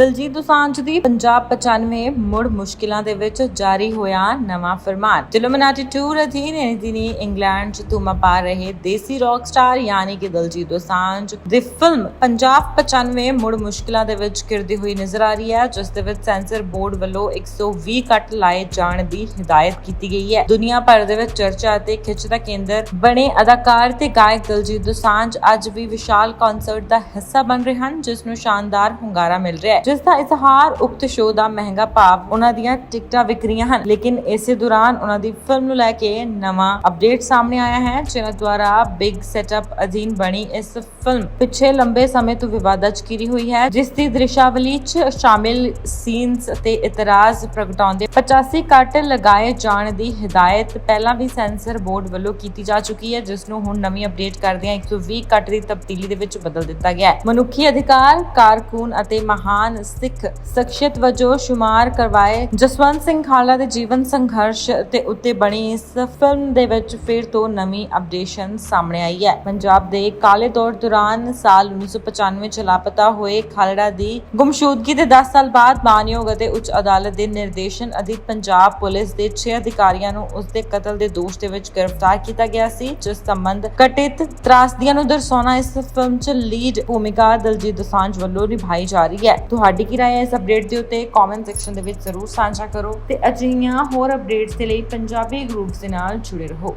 ਦਲਜੀਤ ਦੋਸਾਂਝ ਦੀ ਪੰਜਾਬ 95 ਮੁੜ ਮੁਸ਼ਕਿਲਾਂ ਦੇ ਵਿੱਚ ਜਾਰੀ ਹੋਇਆ ਨਵਾਂ ਫਰਮਾਨ। ਜਿਲੂਮਨਾਟੀ ਟੂਰ ਅਧੀਨ ਦਿਨੀ ਇੰਗਲੈਂਡ 'ਚ ਧੂਮਾ ਪਾ ਰਹੇ ਦੇਸੀ ਰੌਕ ਸਟਾਰ ਯਾਨੀ ਕਿ ਦਲਜੀਤ ਦੋਸਾਂਝ ਦੀ ਫਿਲਮ ਪੰਜਾਬ 95 ਮੁੜ ਮੁਸ਼ਕਿਲਾਂ ਦੇ ਵਿੱਚ ਕਿਰਦੀ ਹੋਈ ਨਜ਼ਰ ਆ ਰਹੀ ਹੈ, ਜਿਸ ਦੇ ਵਿੱਚ ਸੈਂਸਰ ਬੋਰਡ ਵੱਲੋਂ 120 ਕੱਟ ਲਾਏ ਜਾਣ ਦੀ ਹਦਾਇਤ ਕੀਤੀ ਗਈ ਹੈ। ਦੁਨੀਆ ਭਰ ਦੇ ਵਿੱਚ ਚਰਚਾ ਅਤੇ ਖਿੱਚ ਦਾ ਕੇਂਦਰ ਬਣੇ ਅਦਾਕਾਰ ਤੇ ਗਾਇਕ ਦਲਜੀਤ ਦੋਸਾਂਝ ਅੱਜ ਵੀ ਵਿਸ਼ਾਲ ਕਨਸਰਟ ਦਾ ਹਿੱਸਾ ਬਣ ਰਹੇ ਹਨ, ਜਿਸ ਨੂੰ ਸ਼ਾਨਦਾਰ ਹੁੰਗਾਰਾ ਮਿਲ ਰਿਹਾ ਹੈ। ਜਿਸ ਦਾ ਇਜ਼ਹਾਰ ਉਕਤ ਸ਼ੋਅ ਦਾ ਮਹਿੰਗਾ ਭਾਵ ਉਹਨਾਂ ਦੀਆਂ ਟਿਕਟਾਂ ਵਿਕ ਹਨ। ਲੇਕਿਨ ਇਸੇ ਦੌਰਾਨ ਉਹਨਾਂ ਦੀ ਫਿਲਮ ਨੂੰ ਲੈ ਕੇ ਨਵਾਂ ਅਪਡੇਟ ਸਾਹਮਣੇ ਆਇਆ ਹੈ, ਜਿਨ੍ਹਾਂ ਦੁਆਰਾ ਬਿਗ ਸੈਟਅਪ ਅਧੀਨ ਬਣੀ ਇਸ ਫਿਲਮ। ਪਿੱਛੇ ਲੰਬੇ ਸਮੇਂ ਤੋਂ ਵਿਵਾਦਤ ਘਿਰੀ ਹੋਈ ਹੈ ਜਿਸ ਦੀ ਦ੍ਰਿਸ਼ਾਵਲੀ 'ਚ ਸ਼ਾਮਿਲ ਸੀਨਸ ਅਤੇ ਇਤਰਾਜ਼ ਪ੍ਰਗਟਾਉਂਦੇ 85 ਕੱਟ ਲਗਾਏ ਜਾਣ ਦੀ ਹਦਾਇਤ ਪਹਿਲਾਂ ਵੀ ਸੈਂਸਰ ਬੋਰਡ ਵੱਲੋਂ ਕੀਤੀ ਜਾ ਚੁੱਕੀ ਹੈ, ਜਿਸ ਨੂੰ ਹੁਣ ਨਵੀਂ ਅਪਡੇਟ ਕਰਦਿਆਂ 120 ਕੱਟ ਦੀ ਤਬਦੀਲੀ ਦੇ ਵਿੱਚ ਬਦਲ ਦਿੱਤਾ ਗਿਆ ਹੈ। ਮਨੁੱਖੀ ਅਧਿਕਾਰ, ਕਾਰਕੁਨ ਅਤੇ ਮਹਾਨ ਸਿੱਖ ਸ਼ਖਸੀਅਤ ਵਜੋਂ ਸ਼ੁਮਾਰ ਕਰਵਾਏ। ਜਸਵੰਤ ਸਿੰਘ ਖਾਲਾ ਦੇ ਜੀਵਨ ਸੰਘਰਸ਼ ਤੇ ਉੱਤੇ ਬਣੀ ਇਸ ਫਿਲਮ ਦੇ ਵਿੱਚ ਫਿਰ ਤੋਂ ਨਵੀਂ ਅਪਡੇਸ਼ਨ ਸਾਹਮਣੇ ਆਈ ਹੈ। ਪੰਜਾਬ ਦੇ ਕਾਲੇ ਦੌਰ ਦੌਰਾਨ ਸਾਲ 1995 ਚ ਲਾਪਤਾ ਹੋਏ ਖਾਲੜਾ ਦੀ ਗੁੰਮਸ਼ੁਦਗੀ ਦੇ 10 ਸਾਲ ਬਾਅਦ ਮਾਨਯੋਗ ਅਤੇ ਉੱਚ ਅਦਾਲਤ ਦੇ ਨਿਰਦੇਸ਼ਨ ਅਧੀਨ ਪੰਜਾਬ ਪੁਲਿਸ ਦੇ 6 ਅਧਿਕਾਰੀਆਂ ਨੂੰ ਉਸ ਦੇ ਕਤਲ ਦੇ ਦੋਸ਼ ਦੇ ਵਿੱਚ ਗ੍ਰਿਫਤਾਰ ਕੀਤਾ ਗਿਆ ਸੀ, ਜਿਸ ਸੰਬੰਧ ਕਟਿਤ ਤਰਾਸਦੀਆਂ ਨੂੰ ਦਰਸਾਉਣਾ ਇਸ ਫਿਲਮ 'ਚ ਲੀਡ ਭੂਮਿਕਾ ਦਲਜੀਤ ਦੋਸਾਂਝ ਵੱਲੋਂ ਨਿਭਾਈ ਜਾ ਰਹੀ ਹੈ। ਤੁਹਾਡੀ ਕੀ ਰਾਏ ਹੈ? ਇਸ ਅਪਡੇਟ ਦੇ ਉੱਤੇ ਕਮੈਂਟ ਸੈਕਸ਼ਨ ਦੇ ਵਿੱਚ ਜ਼ਰੂਰ ਸਾਂਝਾ ਕਰੋ ਤੇ ਅਜਿਹੀਆਂ ਹੋਰ ਅਪਡੇਟਸ ਦੇ ਲਈ ਪੰਜਾਬੀ ਗਰੁੱਪਸ ਦੇ ਨਾਲ ਜੁੜੇ ਰਹੋ।